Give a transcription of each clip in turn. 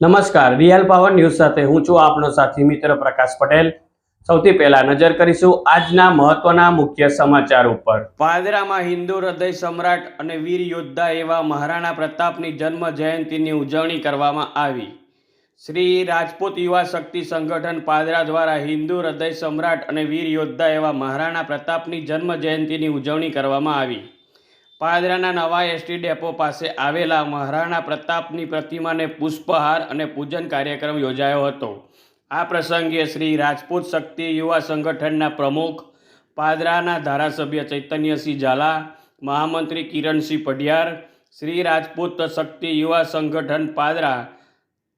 નમસ્કાર, real power news સાથે હું છું આપનો સાથી મિત્ર પ્રકાશ પટેલ. સૌથી પહેલા નજર કરીશું આજના મહત્વના મુખ્ય સમાચાર ઉપર. પાદરામાં હિન્દુ હૃદય સમ્રાટ અને વીર યોદ્ધા એવા મહારાણા પ્રતાપની જન્મ જયંતિની ઉજવણી કરવામાં આવી. શ્રી રાજપૂત યુવા શક્તિ સંગઠન પાદરા દ્વારા હિન્દુ હૃદય સમ્રાટ અને વીર યોદ્ધા એવા મહારાણા પ્રતાપની જન્મ જયંતિની ઉજવણી કરવામાં આવી. પાદરાના નવા એસટી ડેપો પાસે આવેલા મહારાણા પ્રતાપની પ્રતિમાને પુષ્પહાર અને પૂજન કાર્યક્રમ યોજાયો હતો. આ પ્રસંગે શ્રી રાજપૂત શક્તિ યુવા સંગઠનના પ્રમુખ, પાદરાના ધારાસભ્ય ચૈતન્યસિંહ ઝાલા, મહામંત્રી કિરણસિંહ પઢિયાર, શ્રી રાજપૂત શક્તિ યુવા સંગઠન પાદરા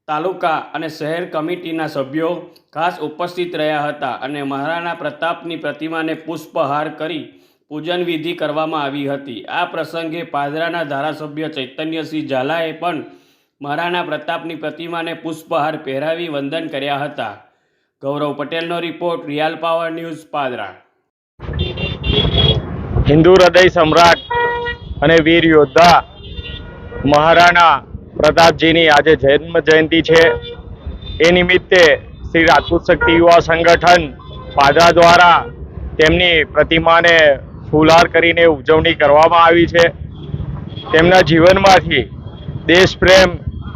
તાલુકા અને શહેર કમિટીના સભ્યો ખાસ ઉપસ્થિત રહ્યા હતા અને મહારાણા પ્રતાપની પ્રતિમાને પુષ્પહાર કરી પૂજન વિધિ કરવામાં આવી હતી. આ પ્રસંગે પાદરાના ધારાસભ્ય ચૈતન્યસિંહ ઝાલાએ પણ મહારાણા પ્રતાપની પ્રતિમાને પુષ્પહાર પહેરાવી વંદન કર્યા હતા. ગૌરવ પટેલનો report real power news Padra. Hindu હૃદય સમ્રાટ અને વીર યોદ્ધા મહારાણા પ્રતાપજીની આજે જન્મ જયંતિ છે. એ નિમિત્તે શ્રી રાજપૂત શક્તિ યુવા સંગઠન પાદરા દ્વારા તેમની પ્રતિમાને ફૂલહાર કરીને ઉજવણી કરવામાં આવી છે. તેમના જીવનમાંથી દેશપ્રેમ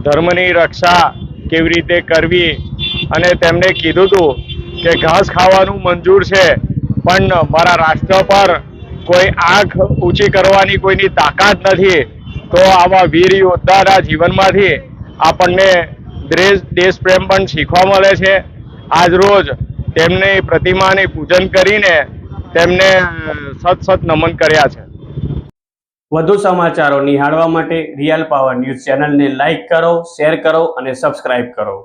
ધર્મની રક્ષા કેવી રીતે કરવી અને તેમણે કીધું હતું કે ઘાસ ખાવાનું મંજૂર છે, પણ મારા રાષ્ટ્ર પર કોઈ આંખ ઊંચી કરવાની કોઈની તાકાત નથી, તો આવા વીર યોદ્ધાના જીવનમાંથી આપણને દેશ દેશપ્રેમ પણ શીખવા મળે છે. આજ રોજ તેમની પ્રતિમાની પૂજન કરીને તેમને સત સત નમન કર્યા છે. વધુ સમાચારો નિહાળવા માટે રિયલ પાવર ન્યૂઝ ચેનલને લાઇક કરો, શેર કરો અને સબસ્ક્રાઇબ કરો.